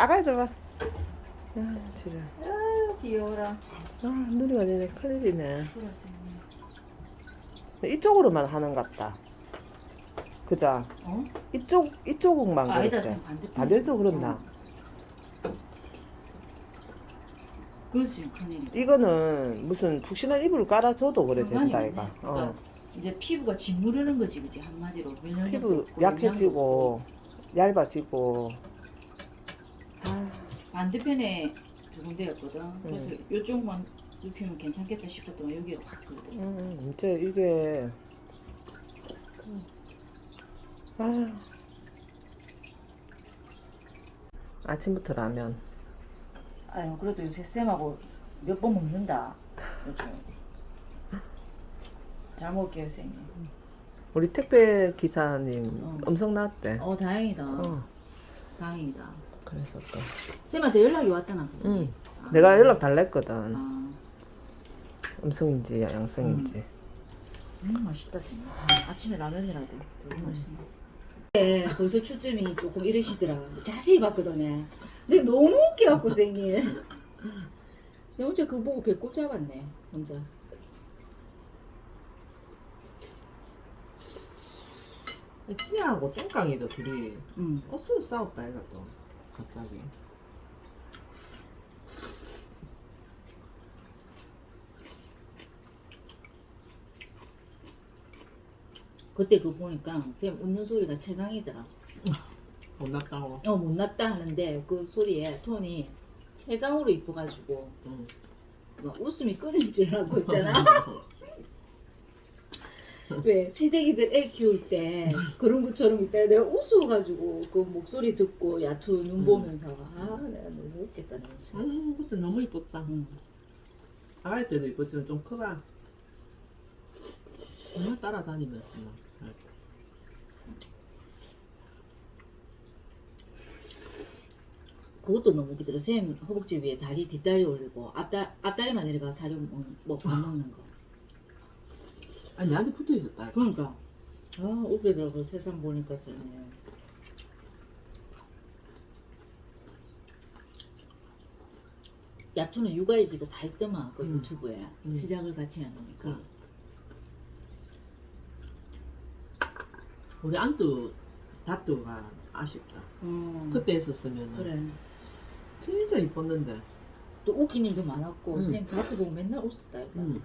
작아야 봐. 아, 지랄. 아 귀여워라. 아, 눈이가 되네. 큰일이네. 그래. 이쪽으로만 하는 것 같다. 그자. 어? 이쪽, 이쪽만 아니다 그랬지. 선 반대편. 반대도 그렇나? 그렇지 큰일. 이거는 무슨 푹신한 이불 깔아줘도 그래 상관이 된다, 없네. 이가. 그러니까 어. 이제 피부가 짓무르는 거지 그지 한마디로 면역력도 피부 없고 약해지고, 얇아지고. 반대편에 두 군데였거든. 그래서 이쪽만 눕히면 괜찮겠다 싶었더니 여기로 확 들고. 음, 이제 이게. 아. 아침부터 라면. 아유 그래도 요새 쌤하고 몇 번 먹는다. 요즘. 잘 먹을게요 쌤이. 우리 택배 기사님 어. 음성 나왔대. 어 다행이다. 어, 다행이다. 그래서 또. 쌤한테 연락이 왔다나. 응. 아. 내가 연락 달랬거든. 아, 음성인지 양성인지. 음 맛있다 쌤. 아, 아침에 라면이라도 너무 맛있네. 네, 벌써 초점이 조금 이러시더라. 자세히 봤거든요. 근데 너무 웃겨갖고 쌤이. 내 혼자 그거 보고 배꼽 잡았네. 혼자. 찌하고 똥강이도 둘이 응. 어수로 싸웠다 이가 또 갑자기. 그때 그거 보니까 쌤 웃는 소리가 최강이더라. 못났다고. 어 못났다 하는데 그 소리에 톤이 최강으로 이뻐가지고 응. 막 웃음이 끊일 줄 알고 있잖아. 왜 새댁이들 애 키울 때 그런 것처럼 있다 내가 웃어가지고 그 목소리 듣고 야투 눈 음. 보면서 아 내가 너무 웃겼다 진짜. 음, 그때 너무 이뻤다. 응. 아갈 때도 이뻤지만 좀 크가. 정말 따라다니면서 막. 그것도 너무 웃기더라. 쌤 허벅지 위에 다리 뒷다리 올리고 앞다 앞다리만 내려가 사료 뭐밥 먹는 거. 아니 나한테 붙어 있었다. 그러니까 아 웃기더라고 세상 보니까 쌤. 야투는 육아일기도 다 있더만 그 음. 유튜브에 음. 시작을 같이 해놓으니까 음. 우리 안뚜 다뚜가 아쉽다. 음, 그때 했었으면 그래 진짜 이뻤는데. 또 웃긴 일도 많았고 음. 쌤 그거 보고 맨날 웃었다 이거 응.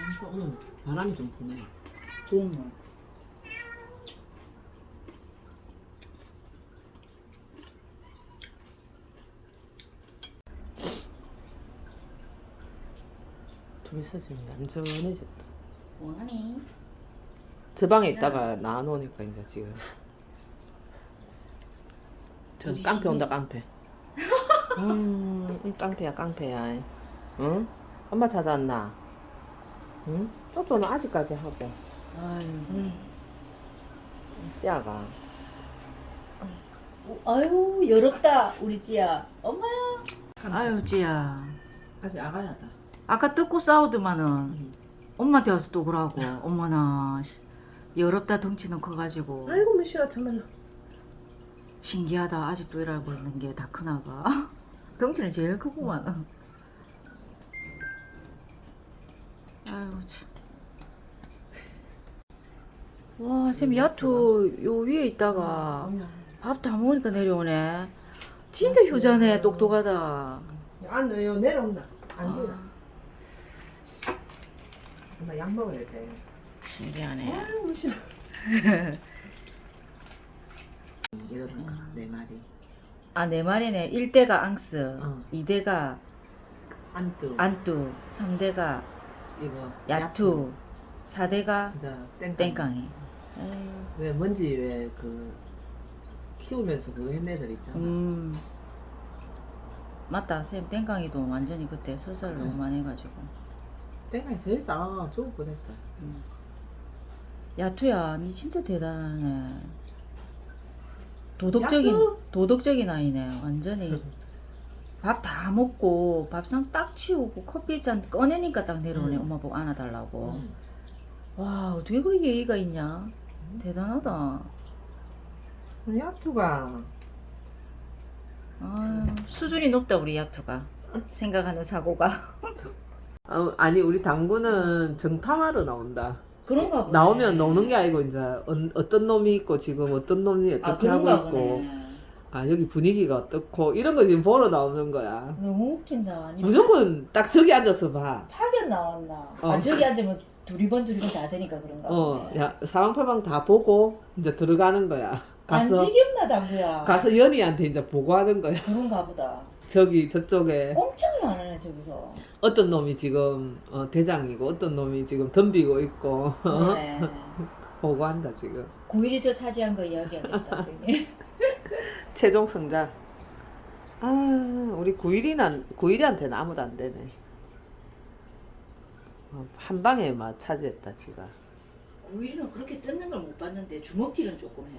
아, 오늘 바람이 좀 부네. 좋은 거 둘이서 지금 얌전해졌다. 뭐하니? 저 방에 있다가 나와놓으니까 이제 지금. 저 둘이 깡패. 온다 깡패. 음, 이 깡패야 깡패야. 응? 엄마 찾아왔나? 응? 쪼쪼는 아직까지 하고. 아유 응. 찌아가. 아유 여롭다 우리 찌야 엄마야 아유 찌야 아직 아가야다. 아까 뜯고 싸우더만은 응. 엄마한테 와서 또 그러고 어머나 씨, 여롭다 덩치는 커가지고 아이고 미싫어 참말로. 신기하다 아직도 일하고 있는 게다 크나가 덩치는 제일 크구만 아유 참 와 쌤 야투 요 위에 있다가 밥 다 먹으니까 내려오네 진짜 효자네 똑똑하다 안, 요 내려온다. 안 아, 돼요. 엄마 약 먹어야 돼. 신기하네 아이고 싫어. 이러던가 내 말이. 아 내 말이네 1대가 앙스 어. 2대가 안뚜. 안뚜 3대가 이거 야투 4대가 이제 땡깡. 땡깡이 왜 뭔지 왜 그 키우면서 그거 했는 애들 있잖아. 음 맞다 쌤 땡깡이도 완전히 그때 설사를 너무 응. 많이 해가지고 땡깡이 제일 작아 죽을 뻔했다. 야투야 니 진짜 대단하네 도덕적인 야구? 도덕적인 아이네 완전히 밥 다 먹고 밥상 딱 치우고 커피 잔 꺼내니까 딱 내려오네. 음. 엄마 보고 안아달라고. 와 어떻게 그렇게 예의가 있냐? 대단하다. 야투가. 아 수준이 높다 우리 야투가. 생각하는 사고가. 어, 아니 우리 당구는 정탐하러 나온다. 그런가 보네. 나오면 노는 게 아니고 이제 어, 어떤 놈이 있고 지금 어떤 놈이 아 어떻게 하고 그런가 있고. 보네 아 여기 분위기가 어떻고 이런 거 지금 보러 나오는 거야. 너무 웃긴다 아니 무조건 딱 저기 앉아서 봐. 파견 나왔나 어. 아 저기 앉으면 두리번 두리번 다 되니까 그런가 어, 보네 야 사방팔방 다 보고 이제 들어가는 거야. 안 가서 지겹나 당구야 가서 연희한테 이제 보고하는 거야. 그런가 보다 저기 저쪽에 안 하네 저기서 어떤 놈이 지금 어, 대장이고 어떤 놈이 지금 덤비고 있고 그러네 보고한다 지금. 9일이 저 차지한 거 이야기하겠다 선생님 최종 승자. 아, 우리 구일이난 구일이한테는 아무도 안 되네. 어, 한 방에 막 차지했다 지가. 9일은 그렇게 뜯는 걸 못 봤는데 주먹질은 조금 해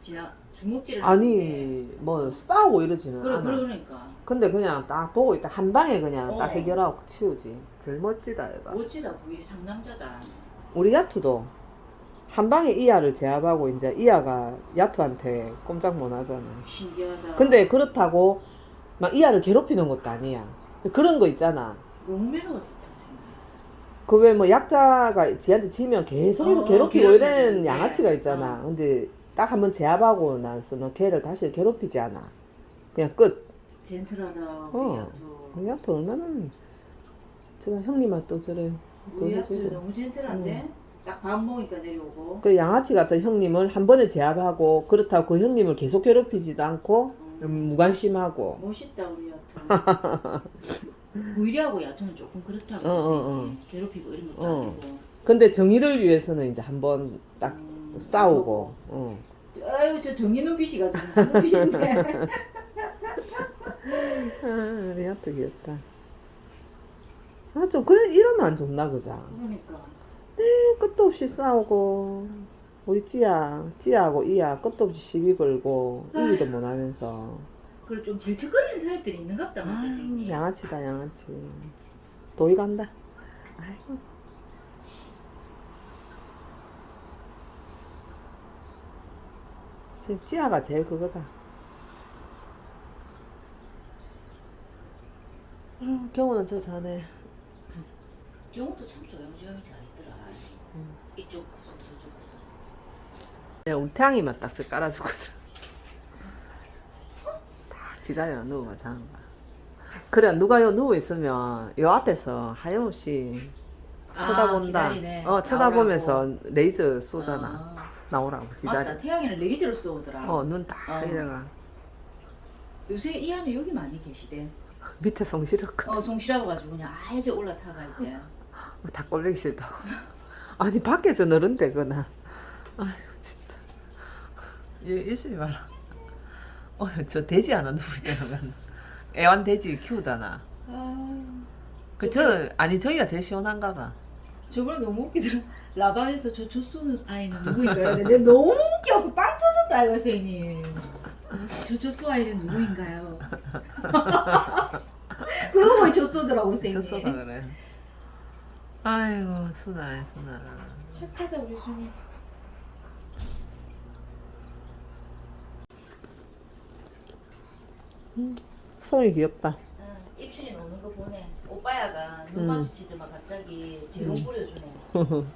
지나 주먹질을. 아니 뭐 싸우고 이러지는 그래 않아. 그러니까 근데 그냥 딱 보고 있다 한 방에 그냥 딱 어. 해결하고 치우지. 제일 멋지다 얘가. 멋지다 9일이 상남자다 우리 야투도 한 방에 이하를 제압하고 이제 이하가 야투한테 꼼짝 못 하잖아. 신기하다 근데 그렇다고 막 이하를 괴롭히는 것도 아니야. 그런 거 있잖아. 매너가 좋다 선생님 그왜 뭐 약자가 지한테 지면 계속해서 어, 괴롭히고. 이런 양아치가 있잖아. 어. 근데 딱 한번 제압하고 나서는 걔를 다시 괴롭히지 않아. 그냥 끝. 젠틀하다 어. 우리 야투 우리 야투 얼마나 제가 형님아 또 저래. 우리 야투. 너무 젠틀한데 딱 밥 먹으니까 내려오고 그 양아치 같은 형님을 한 번에 제압하고 그렇다고 그 형님을 계속 괴롭히지도 않고 음. 무관심하고 멋있다 우리 야투 구일이하고 야투는 조금 그렇다고 어, 어, 어. 괴롭히고 이런 것도 어. 아니고 근데 정의를 위해서는 이제 한 번 딱 음, 싸우고 어. 아이고 저 정의 눈빛이가 무슨 눈빛인데 아, 우리 야투 귀엽다. 아 좀 그래 이러면 안 좋나 그자. 그러니까 끝도 없이 싸우고 우리 찌야 찌야하고 이야 끝도 없이 시비 걸고 이기도 못하면서. 그리고 좀 질척거리는 타입들이 있는갑다 아유, 선생님 양아치다 양아치. 도이 간다. 아이고. 지금 찌야가 제일 그거다. 아, 경호는 저 자네 경우도 참 조용조용히 잘 있더라 음. 이쪽 구석 저쪽 구석 내가 우리 태양이만 딱 저 깔아주거든. 딱 지자리에 누우면 자는 거야. 그래 누가 요 누워 있으면 요 앞에서 하염없이 쳐다본다. 아, 기다리네. 어 쳐다보면서 레이저 쏘잖아. 아, 나오라고 지자리. 맞다 태양이는 레이저로 쏘더라 어눈딱 어. 이래가 요새 이 안에 여기 많이 계시대 밑에 성실했거든. 어 송실하고 가지고 그냥 아예 올라타가 있대 다 꼴보기 싫다고. 아니 밖에서 너른데 그나. 아유 진짜. 얘 열심히 봐라. 어 저 돼지 하나 있잖아. 애완 돼지 키우잖아. 아 그저 아니 저희가 제일 시원한가 봐. 저번에 너무 웃기더라 라방에서 저 조 쏘는 아이는 누구인가요? 근데 너무 웃겨 빵 터졌다 선생님 저 조 쏘 아이는 누구인가요? 그러고 보니 조 쏘더라고 선생님 졌어가 그래. 아이고 순아 순아. 착하다 우리 순이 송이 귀엽다. 응, 입춘이 노는 거 보네 오빠야가 눈 음. 마주치더만 갑자기 재롱 음. 뿌려주네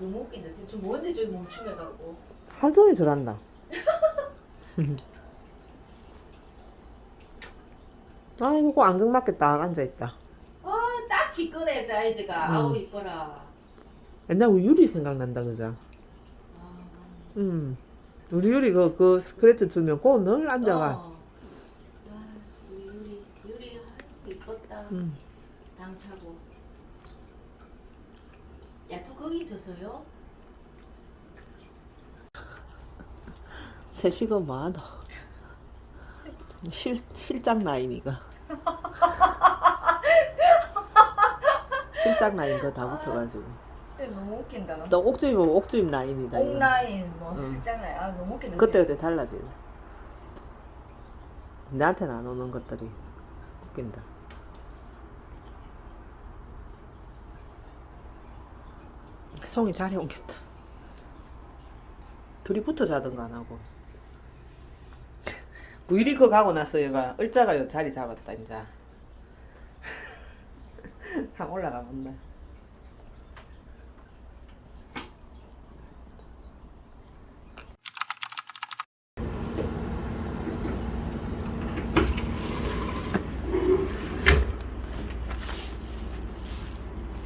너무 웃긴다 선생님 저 뭔데 저기 멈춤해갖고 하루 종일 저란다. 아이고 그 앙증맞게 딱 앉아있다. 지꺼네 사이즈가 음. 아우 이뻐라 옛날 우리 유리 생각난다 그자. 아, 음. 우리 유리 그, 그 스크래치 주면 그늘 앉아가. 어. 아, 우리 유리 유리 아이고, 이뻤다 음. 당차고 야또 거기 있었어요? 셋이가 뭐하노? 실, 실장 라인이가. 실장 라인 거 다 붙어가지고. 쌤 너무 웃긴다. 너 옥주임 보면 옥주임 라인이다. 이거. 온라인 뭐 응. 있잖아요. 아 너무 웃긴다. 그때 그때 달라지. 나한테는 안 오는 것들이 웃긴다. 송이 자리 옮겼다. 둘이 붙어 자던가 안 하고. 무이리거 가고 나서 얘가 을자가 요 자리 잡았다 이제. 한 올라가 본다.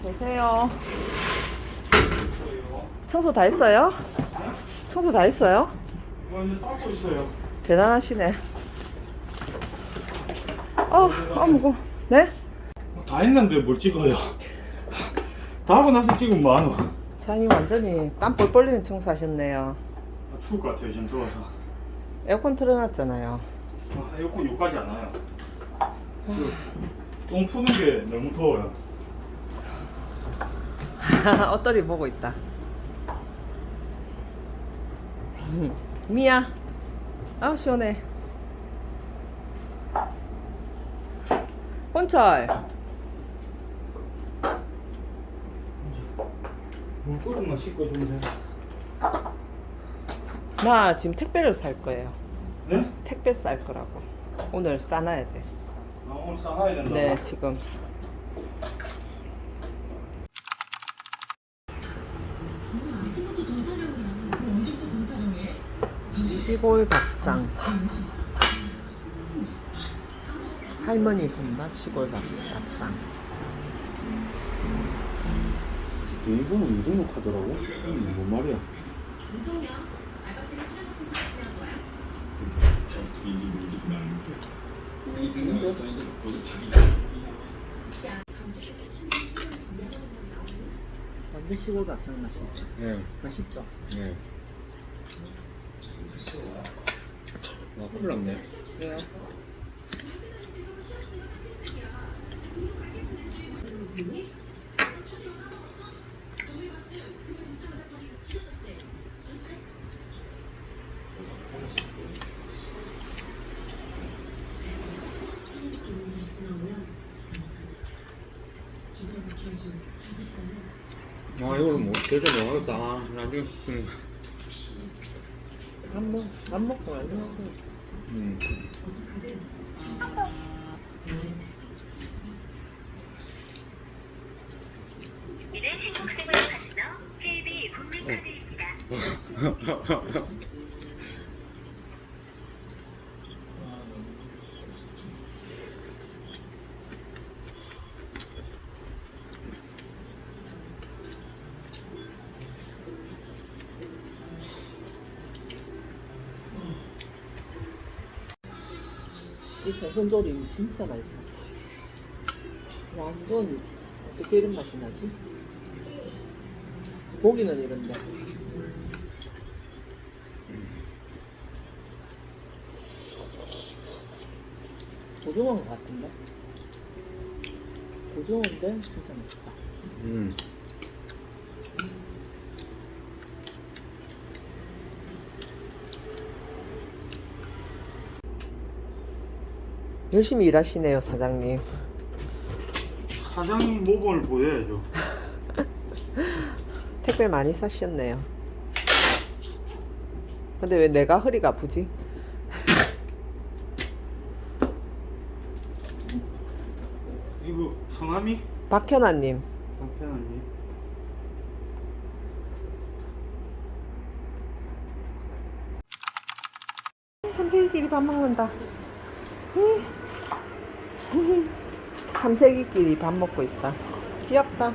계세요. 청소 다 했어요? 청소 다 했어요? 어, 이제 닦고 있어요. 대단하시네. 어, 아 무거. 네? 다 했는데 뭘 찍어요? 다 하고 나서 찍으면 뭐하노? 아, 사장님 완전히 땀 뻘뻘 흘리는 청소하셨네요. 추울 것 같아요, 지금 더워서. 에어컨 틀어놨잖아요. 아, 에어컨 여기까지 안 와요. 그, 똥 푸는 게 너무 더워요. 엇더리 보고 있다. 미야. 아우 시원해. 혼철. 물그릇만 씻고 주면 돼. 나 지금 택배를 살 거예요. 네? 택배 쌀 거라고. 오늘 싸놔야 돼. 아, 오늘 싸놔야 된다. 네, 지금. 시골 밥상. 할머니 손맛 시골 밥, 밥상. 이거는 이등록하더라고? 음, 뭔 말이야? 완전 시골 밥상 맛있죠? 네, 맛있죠? 네. 아, 큰일 났네. 왜요? 아, 이거는 뭐, 뭐 하겠다. 나중에, 음. 밥, 먹, 밥 먹고 말고. 음. 이는 행복생활 파트너 KB 국민카드입니다. 이 생선조림 진짜 맛있어. 완전 어떻게 이런 맛이 나지? 고기는 이런데. 고등어인 것 같은데? 고등어인데 진짜 맛있다. 음. 열심히 일하시네요, 사장님. 사장님 모범을 보여야죠. 택배 많이 사셨네요. 근데 왜 내가 허리가 아프지? 이거 성함이? 박현아님. 박현아님. 삼세기끼리 밥 먹는다. 삼세기끼리 밥 먹고 있다. 귀엽다.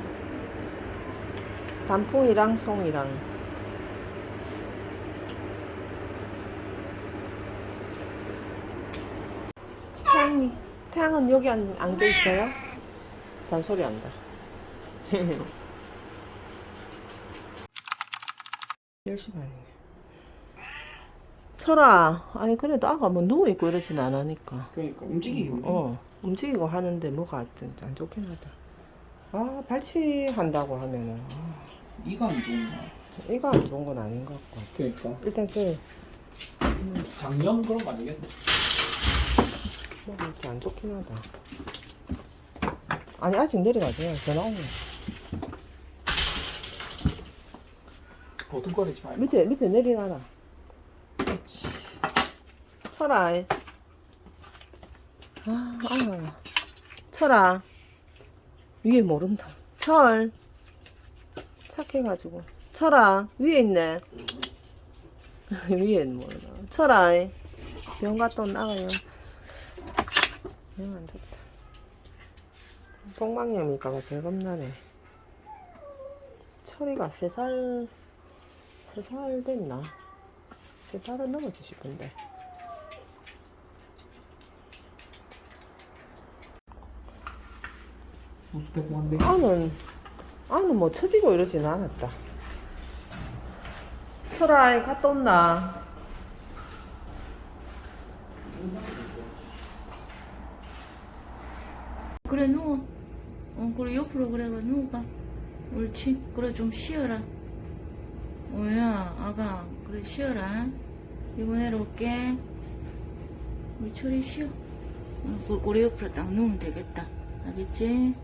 단풍이랑 송이랑. 태양이, 태양은 여기 안, 안겨 있어요? 잔소리 한다. 10시 반이네. 철아, 아니 그래도 아가 뭐 누워 있고 이러진 않으니까. 그러니까 움직이고. 어, 움직이고 하는데 뭐가 안 좋긴 하다. 아, 발치한다고 하면은 아, 이거 안 좋은가? 이거 안 좋은 건 아닌 것 같고. 그러니까 일단 그, 작년 그런 거 아니겠네. 뭐 이렇게 안 좋긴 하다. 아니, 아직 내려가지. 전화 오네. 보듬거리지 말고. 밑에, 밑에 내려놔라. 그렇지. 철 아. 아, 아. 철아. 위에 모른다. 철. 착해가지고. 철아. 위에 있네. 위에 모르나. 철아. 병 갔다 온 나가요. 병안 좋다. 똥망염일까봐 제일 겁나네. 철이가 세 살, 세 살 됐나? 세 살은 넘었지 싶은데. 한데. 아는 뭐 처지고 이러지는 않았다. 철아, 갔다 온나? 그래 누워. 어 그래 옆으로 그래가 누워봐. 옳지. 그래 좀 쉬어라. 어야 아가. 그래 쉬어라. 이번에 올게. 우리 철이 쉬어. 어, 그- 우리 옆으로 딱 누우면 되겠다. 알겠지?